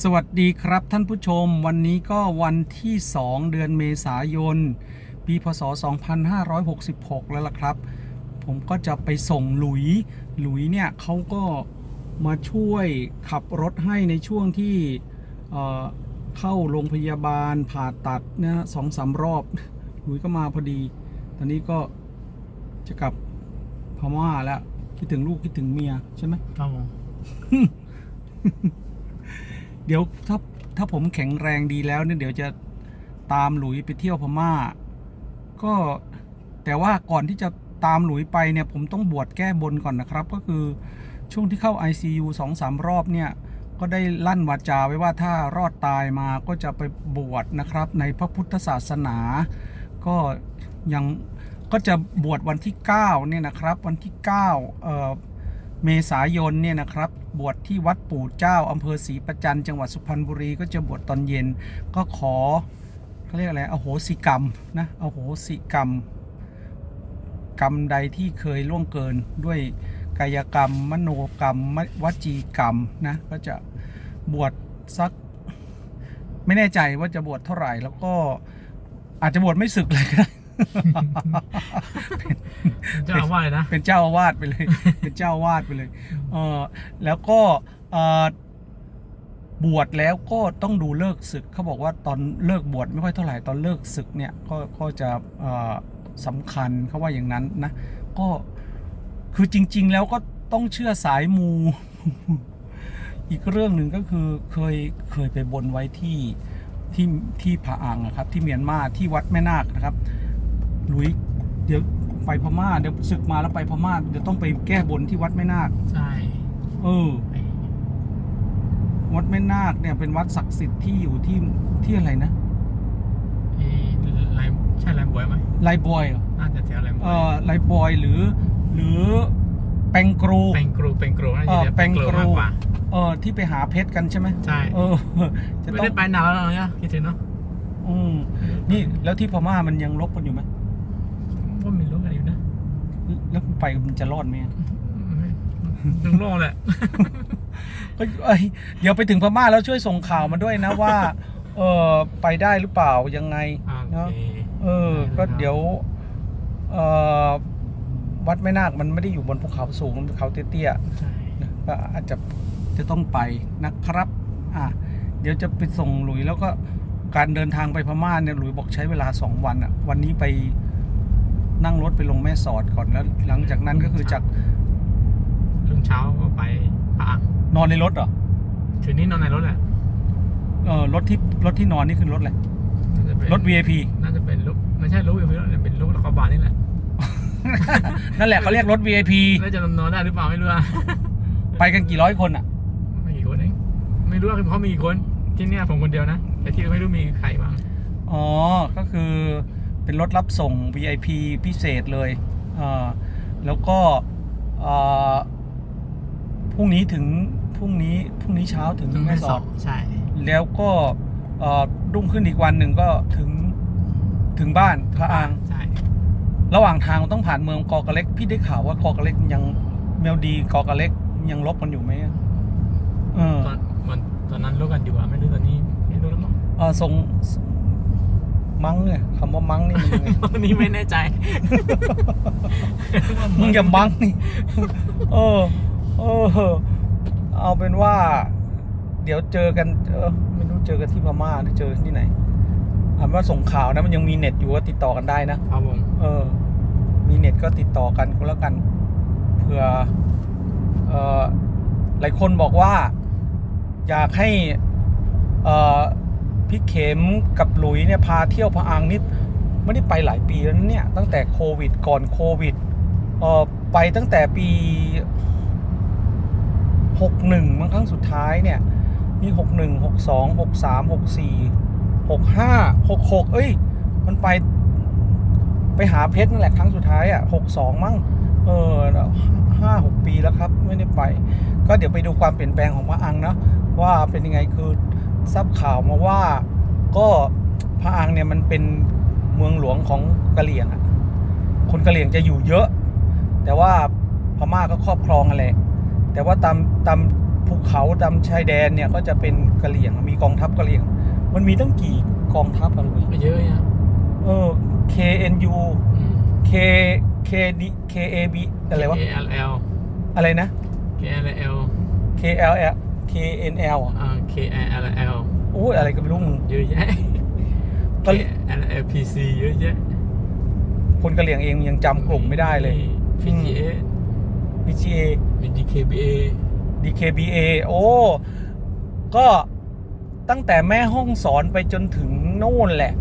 สวัสดีครับท่านผู้ชม วันนี้ก็วันที่ 2 เดือนเมษายน ปีพศ 2566 แล้วล่ะครับ ผมก็จะไปส่งหลุย หลุยเนี่ยเขาก็มาช่วยขับรถให้ในช่วงที่เอ่อเข้าโรงพยาบาลผ่าตัดนะสองสามรอบ หลุยก็มาพอดี ตอนนี้ก็จะกลับพม่าแล้ว คิดถึงลูกคิดถึงเมียใช่ไหมครับผมเดี๋ยวถ้าถ้าผมแข็งแรงดีแล้วเนี่ยเดี๋ยวจะตามหลุยไปเที่ยวพม่า ก็แต่ว่าก่อนที่จะตามหลุยไปเนี่ยผมต้องบวชแก้บนก่อนนะครับ ก็คือช่วงที่เข้า ICU สองสามรอบเนี่ยก็ได้ลั่นวาจาไว้ว่าถ้ารอดตายมาก็จะไปบวชนะครับ ในพระพุทธศาสนา ก็ยังก็จะบวชวันที่9เนี่ยนะครับวันที่9เเมษายนเนี่ยนะครับ บวชที่วัดปู่เจ้าอำเภอศรีประจันจังหวัดสุพรรณบุรีก็จะบวชตอนเย็น ก็ขอเขาเรียกอะไรอโหสิกรรมนะอโหสิกรรม กรรมใดที่เคยล่วงเกินด้วยกายกรรม มโนกรรมวจีกรรมนะก็จะบวชสักไม่แน่ใจว่าจะบวชเท่าไหร่ แล้วก็อาจจะบวชไม่ศึกเลยก็ได้ เจ้าอาว่าสเลยนะ เป็นเจ้าอาวาสไปเลย เป็นเจ้าอาวาสไปเลย เออแล้วก็เอ่อบวชแล้วก็ต้องดูเลิกศึกเขาบอกว่าตอนเลิกบวชไม่ค่อยเท่าไหร่ตอนเลิกศึกเนี่ยก็ก็จะเอ่อสำคัญเขาว่าอย่างนั้นนะ ก็คือจริง ๆ แล้วก็ต้องเชื่อสายมู อีกเรื่องหนึ่งก็คือเคยเคยไปบนไว้ที่ที่ที่ผาอ่างอะครับ ที่เมียนมาที่วัดแม่นาคนะครับห ลุยเดี๋ยวไปพม่าเดี๋ยวศึกมาแล้วไปพม่าเดี๋ยวต้องไปแก้บนที่วัดแม่นาคใช่เออไอ้วัดแม่นาคเนี่ยเป็นวัดศักดิ์สิทธิ์ที่อยู่ที่ที่อะไรนะไอ้ลายใช่ลายบวยไหมไลบอยเหรอน่าจะแถวลายบวเอยอไลบอยหรือ หรือแปงกรูเป็นกรูเป็นกรูน่าเอจะอเรียกแปเป็งนกกรูรูมากกว่าเออที่ไปหาเพชรกันใช่ไหมใช่เออจะไม่ต้องได้ไปนานแล้วเนี่ยคิดถึงเนาะอืมนี่แล้วที่พม่ามันยังลบกันอยู่ไหม ว่ามีรู้อะไรอยู่นะแล้วไปมันจะรอดไหมอะถึงโล่งแหละก็เอ้ยเดี๋ยวไปถึงพม่าแล้วช่วยส่งข่าวมาด้วยนะว่า เออไปได้หรือเปล่ายังไงอ่าโอเนาะเคเออ ก็เดี๋ยว เอ่อวัดแม่นาคมันไม่ได้อยู่บนภูเขาสูงมันเป็นเขาเตี้ยใช่ๆนะก็อาจจะจะต้องไปนะครับ อะเดี๋ยวจะไปส่งหลุยแล้วก็การเดินทางไปพม่าเนี่ยหลุยบอกใช้เวลาสองวันอะ วันนี้ไป นั่งรถไปลงแม่สอดก่อนแล้วหลังจากนั้นก็คือจากรุ่งเช้าก็ไปปะอ่างนอนในรถเหรอคืนนี้นอนในรถแหละเออรถที่รถที่นอนนี่คือรถอะไรน่าจะเป็นรถ VIP น่าจะเป็นรถไม่ใช่รถ VIP รถเป็นรถกระบะนี่แหละนั่นแหละเขาเรียกรถ VIP แล้วจะนอนได้หรือเปล่าไม่รู้อะไปกันกี่ร้อยคนอะไม่กี่คนเองไม่รู้ว่าเขามีกี่คนที่เนี่ยผมคนเดียวนะแต่ที่ไม่รู้มีใครบ้างอ๋อก็คือ เป็นรถรับส่ง VIP พิเศษเลยอ่าแล้วก็อ่าพรุ่งนี้ถึงพรุ่งนี้พรุ่งนี้เช้าถึงถึงแม่แม่สสออดดใช่ แล้วก็เอ่อรุ่งขึ้นอีกวันหนึ่งก็ถึงถึงบ้านพระอางใช่ระหว่างทางต้องผ่านเมืองกอกระเล็ก พี่ได้ข่าวว่ากอกระเล็กยังเมลดีกอกระเล็กยังลบกันอยู่ไหมอะเออตอนมันตอนนั้นรู้กันอยู่อะไม่รู้ตอนนี้ไม่รู้แล้วมั้งเออส่ง มั้งเนี่ยคำว่ามั้งนี่มันยังไงตอนนี้ไม่แน่ใจ มึงอย่าบังนี่เออเออเอาเป็นว่า เดี๋ยวเจอกัน เออไม่รู้เจอกันที่พม่าหรือเจอที่ไหนอ่านว่าส่งข่าวนะมันยังมีเน็ตอยู่ก็ติดต่อกันได้นะครับผมเออ มีเน็ตก็ติดต่อกันก็แล้วกันเผื่อเออหลายคนบอกว่า อยากให้ เออ พี่เข็มกับหลุยเนี่ยพาเที่ยวพะอังนี่ไม่ได้ไปหลายปีแล้วเนี่ยตั้งแต่โควิดก่อนโควิดเออไปตั้งแต่ปีหกหนึ่งมั้งครั้งสุดท้ายเนี่ยมีหกหนึ่งหกสองหกสามหกสี่หกห้าหกหกเอ้ย มันไปไปหาเพชรนั่นแหละครั้งสุดท้ายอะหกสองมั้งเออห้าหกปีแล้วครับ ไม่ได้ไป ก็เดี๋ยวไปดูความเปลี่ยนแปลงของพระอังนะว่าเป็นยังไงคือ ทราบข่าวมาว่าก็พระอังเนี่ยมันเป็นเมืองหลวงของกะเหรี่ยงอะคนกะเหรี่ยงจะอยู่เยอะ แต่ว่าพม่าก็ครอบครองอะไรแต่ว่าตามตามภูภูเขาตามชายแดนเนี่ยก็จะเป็นกะเหรี่ยงมีกองทัพกะเหรี่ยง มันมีตั้งกี่กองทัพอะลุยก็เยอะนะเออ KNU อืม K KD KAB อะไรวะ K L L อะไรนะ K L L KLL KNL อะ อ่า K L L โอ้ยอะไรก็ไม่รู้มึง เยอะแยะก็ K L L P C เยอะแยะคนกะเหรี่ยงเองยังจำกลุ่มไม่ได้เลยพีจีเอ PGA มี D K B A DKBA โอ้ ก็ตั้งแต่แม่ห้องสอนไปจนถึงโน่นแหละ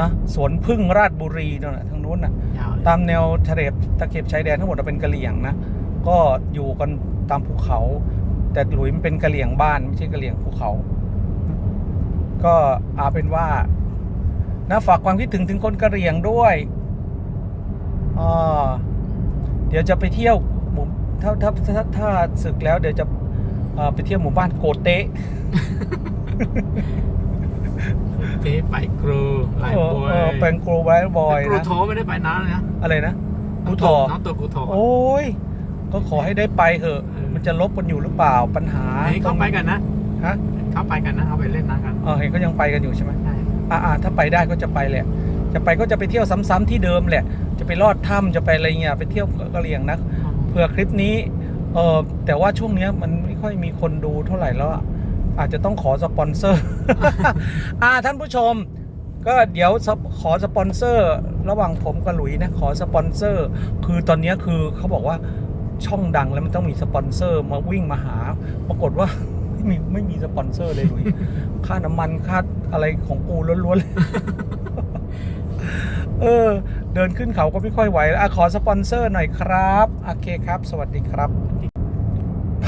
นะสวนพึ่งราชบุรีนั่นนะทางนู้นน่ะ ยาวเลยตามแนวทะเลตะเข็บชายแดนทั้งหมดเป็นกะเหรี่ยงนะ ก็อยู่กันตามภูเขา แต่หลุยมันเป็นกะเหรี่ยงบ้านไม่ใช่กะเหรี่ยงภูเขา ก็เอาเป็นว่านะฝากความคิดถึงถึงคนกะเหรี่ยงด้วยอ่าเดี๋ยวจะไปเที่ยวหมู่ถ้าถ้าถ้าถ้าศึกแล้ว เดี๋ยวจะเอ่อไปเที่ยวหมู่บ้านโกเตะเจ๊ไปกรูหลายเออบอเออยเป็นกรูไวบอยกรูนะโทไม่ได้ไปนานเลยนะอะไรนะกูทอน้องตัวกูโทโอ้ยก็ขอให้ได้ไปเถอะเออ มันจะลบกันอยู่หรือเปล่าปัญหาเฮ้ยเขาไปกันนะฮะเขาไปกันนะเขาไปเล่นน้ำกันเออเห็นเขายังไปกันอยู่ใช่ไหมใช่อ่าถ้าไปได้ก็จะไปแหละ จะไปก็จะไปเที่ยวซ้ำๆที่เดิมแหละ จะไปลอดถ้ำจะไปอะไรเงี้ยไปเที่ยวกะเหรี่ยงนะเผื่อคลิปนี้เออแต่ว่าช่วงเนี้ยมันไม่ค่อยมีคนดูเท่าไหร่แล้วอะอาจจะต้องขอสปอนเซอร์อ่าท่านผู้ชมก็เดี๋ยวสปขอสปอนเซอร์ ระหว่างผมกับหลุยนะขอสปอนเซอร์ คือตอนเนี้ยคือเขาบอกว่า ช่องดังแล้วมันต้องมีสปอนเซอร์มาวิ่งมาหา ปรากฏว่าไม่มีไม่มีสปอนเซอร์เลยหลุยค่าน้ำมันค่าอะไรของกูล้วนๆเลยเออ เดินขึ้นเขาก็ไม่ค่อยไหวแล้วอะขอสปอนเซอร์หน่อยครับโอเคครับ สวัสดีครับ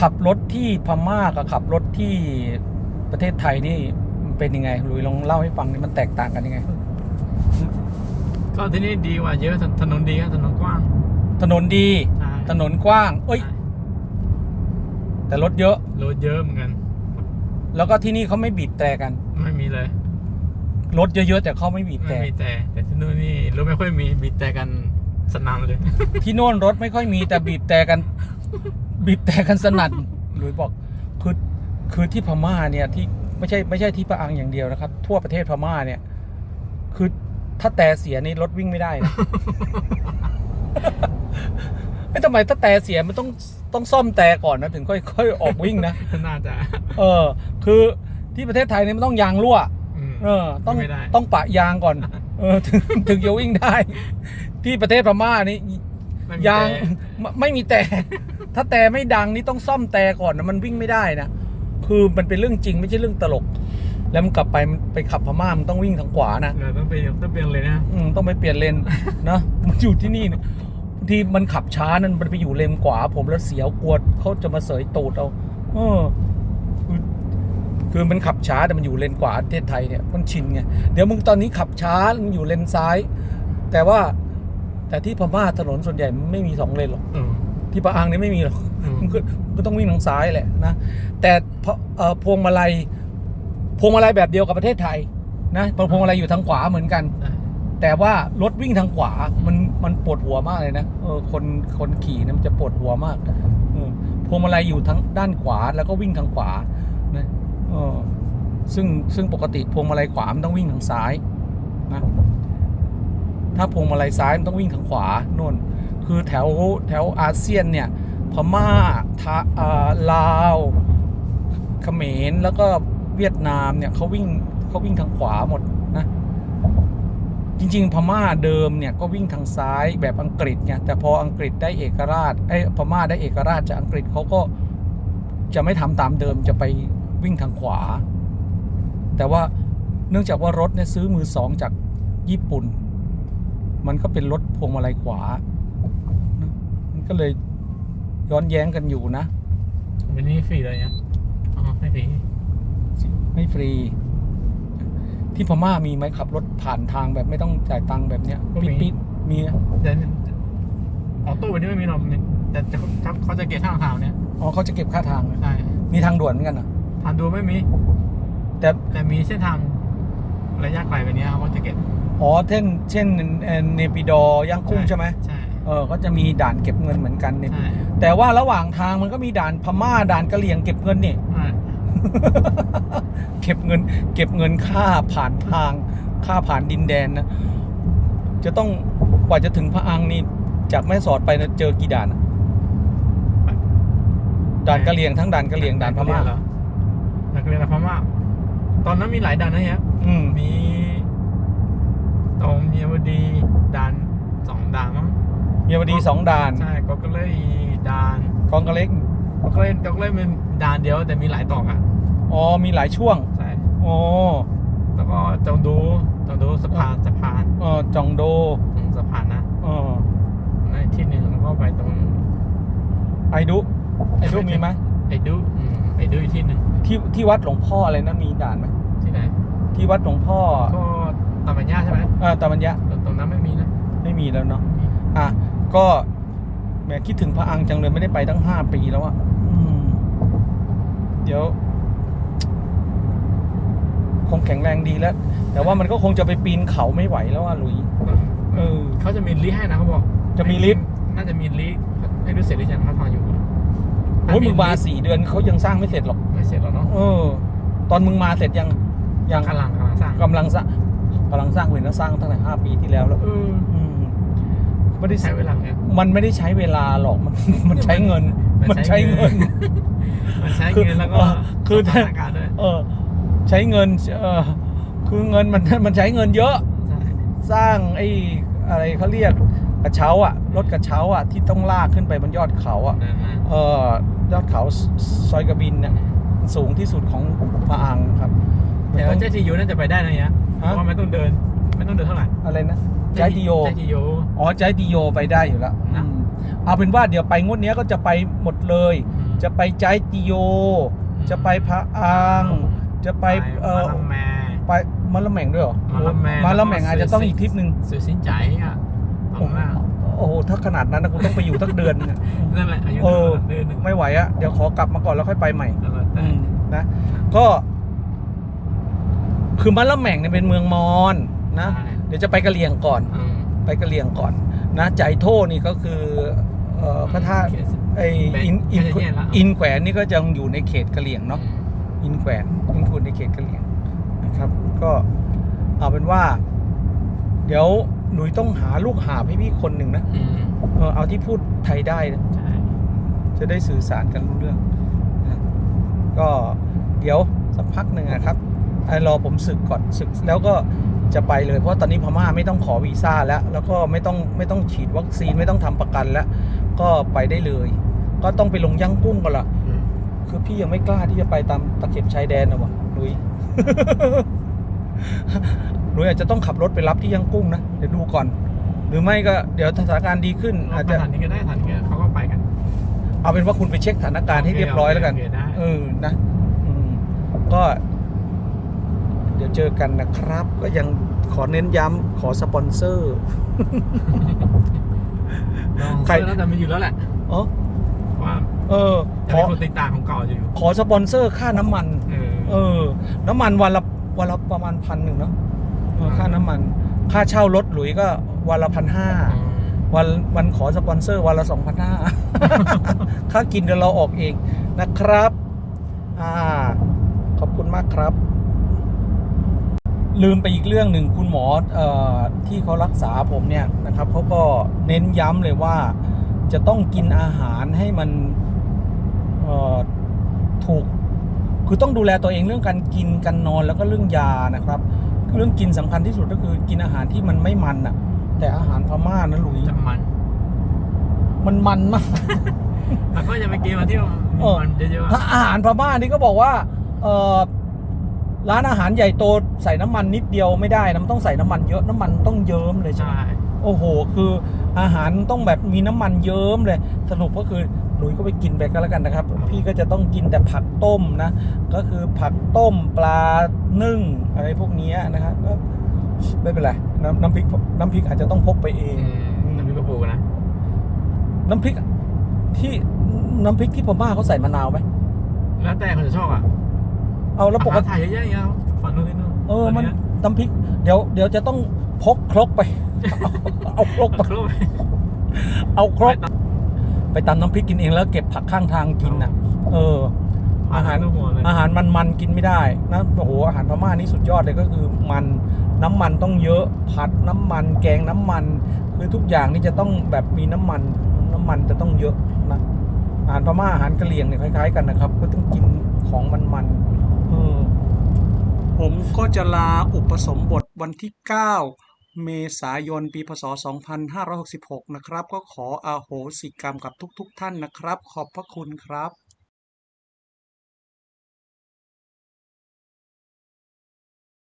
ขับรถที่พม่ากับขับรถที่ประเทศไทยนี่มันเป็นยังไงลุยลองเล่าให้ฟังนี่มันแตกต่างกันยังไง ก็ที่นี่ดีกว่าเยอะถนถนนดีครับถนนกว้าง ถนนดีใช่ ถนนกว้าง เอ้ยใช่แต่รถเยอะ รถเยอะเหมือนกัน แล้วก็ที่นี่เขาไม่บีบแตรกัน ไม่มีเลย รถเยอะๆแต่เขาไม่บีบแตไม่รมีแต่แต่ที่นู่นนี่รถไม่ค่อยมีมีแต่กันสนามเลย ที่โน่นรถไม่ค่อยมีแต่บีบแตรกัน บีบแตรกันสนั่นหลุยบอกคือคือที่พม่าเนี่ยที่ไม่ใช่ไม่ใช่ที่ปะอังอย่างเดียวนะครับ ทั่วประเทศพม่าเนี่ย คือถ้าแต่เสียนี่รถวิ่งไม่ได้นะ ไม่ทำไมถ้าแต่เสียมันต้องต้องซ่อมแต่ก่อนนะถึงค่อยค่อยออกวิ่งนะ น่าจะเออ คือที่ประเทศไทยเนี่ยมันต้องยางรั่วมเออ ต้องไม่ได้ ต้องปะยางก่อน เออ ถึงถึงจะวิ่งได้ ที่ประเทศพม่านี่ไม่มียางแต่ไม่ไม่มีแต่ ถ้าแต่ไม่ดังนี่ต้องซ่อมแต่ก่อนนะมันวิ่งไม่ได้นะ คือมันเป็นเรื่องจริงไม่ใช่เรื่องตลก แล้วมันกลับไปมันไปขับพม่ามันต้องวิ่งทางขวานะ เราต้องไปต้องเปลี่ยนเลยนะ อืมต้องไปเปลี่ยนเลน นะมันอยู่ที่นี่เนี่ยบาง ทีมันขับช้านั่นมันไปอยู่เลนขวา ผมแล้วเสียวกลัวเขาจะมาเสยตูดเอาเออคือคือมันขับช้าแต่มันอยู่เลนขวาประเทศไทยเนี่ยมันชินไงเดี๋ยวมึงตอนนี้ขับช้ามึงอยู่เลนซ้าย แต่ว่า แต่ที่พม่าถนนส่วนใหญ่มันไม่มีสองเลนหรอกเออที่ปะอังนี่ไม่มีหรอกเออมันก็มันก็ต้องวิ่งทางซ้ายแหละนะแต่พอเอ่อพวงมาลัยพวงมาลัยแบบเดียวกับประเทศไทยนะพวงมาลัยอยู่ทางขวาเหมือนกันใช่แต่ว่ารถวิ่งทางขวามัน มันปวดหัวมากเลยนะเออคนคนขี่นี่ยมันจะปวดหัวมากอพวงมาลัยอยู่ทั้งด้านขวาแล้วก็วิ่งทางขวานะเออซึ่งซึ่งปกติพวงมาลัยขวามันต้องวิ่งทางซ้ายนะถ้าพวงมาลัยซ้ายมันต้องวิ่งทางขวาโน่น คือแถวแถวอาเซียนเนี่ยพม่าทาาลาวเขมรแล้วก็เวียดนามเนี่ยเขาวิ่งเขาวิ่งทางขวาหมด จริง ๆ พม่าเดิมเนี่ยก็วิ่งทางซ้ายแบบอังกฤษไงแต่พออังกฤษได้เอกราชไอ้ยพม่าได้เอกราชจากอังกฤษเขาก็จะไม่ทำตามเดิมจะไปวิ่งทางขวา แต่ว่าเนื่องจากว่ารถเนี่ยซื้อมือสองจากญี่ปุ่น มันก็เป็นรถพวงมาลัยขวานะมันก็เลยย้อนแย้งกันอยู่นะ วันนี้ฟรีเลยเนี่ยอ๋อไม่ฟรี ไม่ฟรี ที่พม่ามีไหมขับรถผ่านทางแบบไม่ต้องจ่ายตังค์แบบเนี้ยปิดปิดมีนะเดี๋ยวออโต้วันนี้ไม่มีหรอกมีแต่จะเขาเขาจะเก็บทางข่าวเนี่ยอ๋อเขาจะเก็บค่าทางนะใช่มีทางด่วนเหมือนกันเหรอทางดูไม่มี แต่แต่มีเส้นทางระยะไกลแบบนี้เขาก็จะเก็บอ๋อเช่น เช่นเอ่อเนปิดอร์ย่างกุ้งใช่ไหมใช่เออก็จะมีด่านเก็บเงินเหมือนกันเนี่ยใช่แต่ว่าระหว่างทางมันก็มีด่านพม่าด่านกะเหรี่ยงเก็บเงินนี่ใช่ เก็บเงิน เก็บเงินค่าผ่านทาง ค่าผ่านดินแดนนะ จะต้องกว่าจะถึงพระอังนี่จากแม่สอดไปนะเจอกี่ด่านอะด่านกะเหรี่ยงทั้งด่านกะเหรี่ยงด่านพม่าเหรอด่านกะเหรี่ยงด่านพม่า ตอนนั้นมีหลายด่านนะฮะอืมมีตรงเมียวดีด่านสองด่านมั้งมีวดีสองด่านใช่ก็ก็เลยด่านกองกระเล็กก็ก็เลยก็เลยเป็นด่านเดียวแต่มีหลายตอกอะ อ๋อมีหลายช่วงใช่อ๋อแล้วก็จงดูจงดูสะพานสะพานเออจองโดตรงสะพานนะเออในที่หนึ่งแล้วก็ไปตรงไอดุไอดุมีไหมไอ้ดูอืมไอ้ดูอีกที่หนึ่งที่ที่วัดหลวงพ่ออะไรนั้นมีด่านไหมที่ไหนที่วัดหลวงพ่อก็ตามัญญาใช่ไหมเออตามัญญะตรงนั้นไม่มีนะไม่มีแล้วเนาะอะก็แหมคิดถึงพระอังจังเลยไม่ได้ไปตั้งห้าปีแล้วอะอืมเดี๋ยว คงแข็งแรงดีแล้ว แต่ว่ามันก็คงจะไปปีนเขาไม่ไหวแล้วอะหลุยเออเขาจะมีลิฟต์ให้นะเขาบอกจะมีลิฟต์น่าจะมีลิฟต์ให้ดูเสร็จหรือยังเขาทำอยู่โอ้ยมึงมาสี่เดือนเขายังสร้างไม่เสร็จหรอกไม่เสร็จหรอกเนาะเออ ตอนมึงมาเสร็จยังยังกำลังกำลังสร้างกำลังสร้างกำลังสร้างเห็นว่าสร้างตั้งแต่ห้าปีที่แล้วแล้วเอออืมไม่ได้ใช้เวลาไงมันไม่ได้ใช้เวลาหรอกมันมันใช้เงิน มันใช้เงิน มันใช้เงินแล้วก็คือสถานการณ์ด้วยเออ ใช้เงินเออคือเงินมันมันใช้เงินเยอะใช่สร้างไอ้อะไรเขาเรียกกระเช้าอะรถกระเช้าอะที่ต้องลากขึ้นไปบนยอดเขาอะนั่นนะเออยอดเขาซอยกระบินเนี่ยสูงที่สุดของพะอังครับแต่ว่าเจ๊ทียูน่าจะไปได้นะเนี่ยเพฮะราะว่าไม่ต้องเดินไม่ต้องเดินเท่าไหร่อะไรนะใจดิโยเจ๊ทียูอ๋อใจดิโยไปได้อยู่แล้วนะอืมเอาเป็นว่าเดี๋ยวไปงวดเนี้ยก็จะไปหมดเลย จะไปใจดิโย จะไปพระอัง จะไปเออมาลำแมไปมะละแม่งด้วยเหรอมะละแมมะละแม่งอาจจะต้องอีกทริปหนึ่งสื่อสินใจอะตรงหน้าโอ้โหถ้าขนาดนั้นนะกูต้องไปอยู่ตั้งเดือนเนี่ยนั่นแหละอายุเออเดือนหนึงไม่ไหวอะเดี๋ยวขอกลับมาก่อนแล้วค่อยไปใหม่แล้วก็แต่อืมนะก็ คือมะละแม่งเนี่ยเป็นเมืองมอญนะใช่เดี๋ยวจะไปกะเหรี่ยงก่อนอืมไปกะเหรี่ยงก่อน นะใจโทนี่ก็คือเอ่อพระธาตุไออินอินแค่นี้ละอินแขวนนี่ก็จะอยู่ในเขตกะเหรี่ยงเนาะ อินแขวนอินคูนในเขตกะเหรี่ยงนะครับ ก็เอาเป็นว่า เดี๋ยวหนุ่ยต้องหาลูกหาบให้พี่คนหนึ่งนะอืมเออเอาที่พูดไทยได้นะใช่จะได้สื่อสารกันรู้เรื่องนะก็เดี๋ยวสักพักหนึ่งนะครับไอ้รอผมศึกก่อนศึกแล้วก็จะไปเลยเพราะตอนนี้พม่าไม่ต้องขอวีซ่าแล้ว แล้วก็ไม่ต้องไม่ต้องฉีดวัคซีนไม่ต้องทำประกันแล้ว ก็ไปได้เลย ก็ต้องไปลงย่างกุ้งกันละอืม คือพี่ยังไม่กล้าที่จะไปตามตะเข็บชายแดนนะวะหนุยหนุยอาจจะต้องขับรถไปรับที่ย่างกุ้งนะ เดี๋ยวดูก่อน หรือไม่ก็เดี๋ยวสถานการณ์ดีขึ้นเอาอาจไปจะสถานนี้ก็ได้สถานนี้ก็เขาก็ไปกัน เอาเป็นว่าคุณไปเช็คสถานการณ์ให้เรียบร้อยแล้วกันโอเคได้เออ นะอืมก็ เดี๋ยวเจอกันนะครับ ก็ยังขอเน้นย้ำขอสปอนเซอร์ใคใครรน่าจะมีอยู่แล้วแหละอ๋อว่า เออจะขอเป็นคนติดตามของเก่าอยู่ ขอสปอนเซอร์ค่าน้ำมัน เออ เออ น้ำมันวันละวันละประมาณพันหนึ่งเนาะเออค่าน้ำมัน ค่าเช่ารถหลุยก็วันละพันห้าวันวันขอสปอนเซอร์วันละสองพันห้า ค่ากินเดี๋ยวเราออกเองนะครับ อ่า ขอบคุณมากครับ ลืมไปอีกเรื่องหนึ่งคุณหมอเอ่อที่เขารักษาผมเนี่ยนะครับเขาก็เน้นย้ำเลยว่า จะต้องกินอาหารให้มันเอ่อ ถูกคือต้องดูแลตัวเองเรื่องการกินการนอนแล้วก็เรื่องยานะครับ เรื่องกินสำคัญที่สุดก็คือกินอาหารที่มันไม่มันอะแต่อาหารพม่านะหลุยจะมัน มันมันมากแล้วก็จะไปกินมาที่เออมันเยอะๆถ้าอะอาหารพม่านี่ก็บอกว่า เออร้านอาหารใหญ่โตใส่น้ำมันนิดเดียวไม่ได้นะมันต้องใส่น้ำมันเยอะน้ำมันต้องเยิ้มเลยใช่ไหมใช่โอ้โห คืออาหารต้องแบบมีน้ำมันเยิ้มเลย สรุปก็คือห ลุยก็ไปกินไปก็แล้วกันนะครับ พี่ก็จะต้องกินแต่ผักต้มนะ ก็คือผักต้มปลานึ่งอะไรพวกเนี้ยนะครับก็ไม่เป็นไรน้ำน้ำพริกน้ำพริกอาจจะต้องพกไปเองอืมน้ำพริกกระปูนะน้ำพริกที่น้ำพริกที่พม่าเขาใส่มะนาวไหมแล้วแต่คนจะชอบอะเอาแล้วปกอาหารติไทยเยอะๆอย่างเงี้ยฝั่งนู้นที่นู้นเออมันฝั่งน้ำพริก เดี๋ยวเดี๋ยวจะต้องพกครกไป เอาเอาครกเนี้ยไปครบเอาครก ไปตำน้ำพริกกินเองแล้วเก็บผักข้างทางกินน่ะ เออ อาหารหัวเลยอาหารมันมันๆกินไม่ได้นะโอ้โหอาหารพม่านี่สุดยอดเลยก็คือมันน้ำมันต้องเยอะผัดน้ำมัน แกงน้ำมัน คือทุกอย่างนี่จะต้องแบบมีน้ำมัน น้ำมันจะต้องเยอะนะอาหารพม่าอาหารกะเหรี่ยงเนี่ยคล้าย ๆ กันนะครับ ก็ต้องกินของมันๆเออผมก็จะลาอุปสมบทวันที่ 9 เมษายน ปีพศ 2566 นะครับ ก็ขออาโหสิกรรมกับทุกๆท่านนะครับ ขอบพระคุณครับ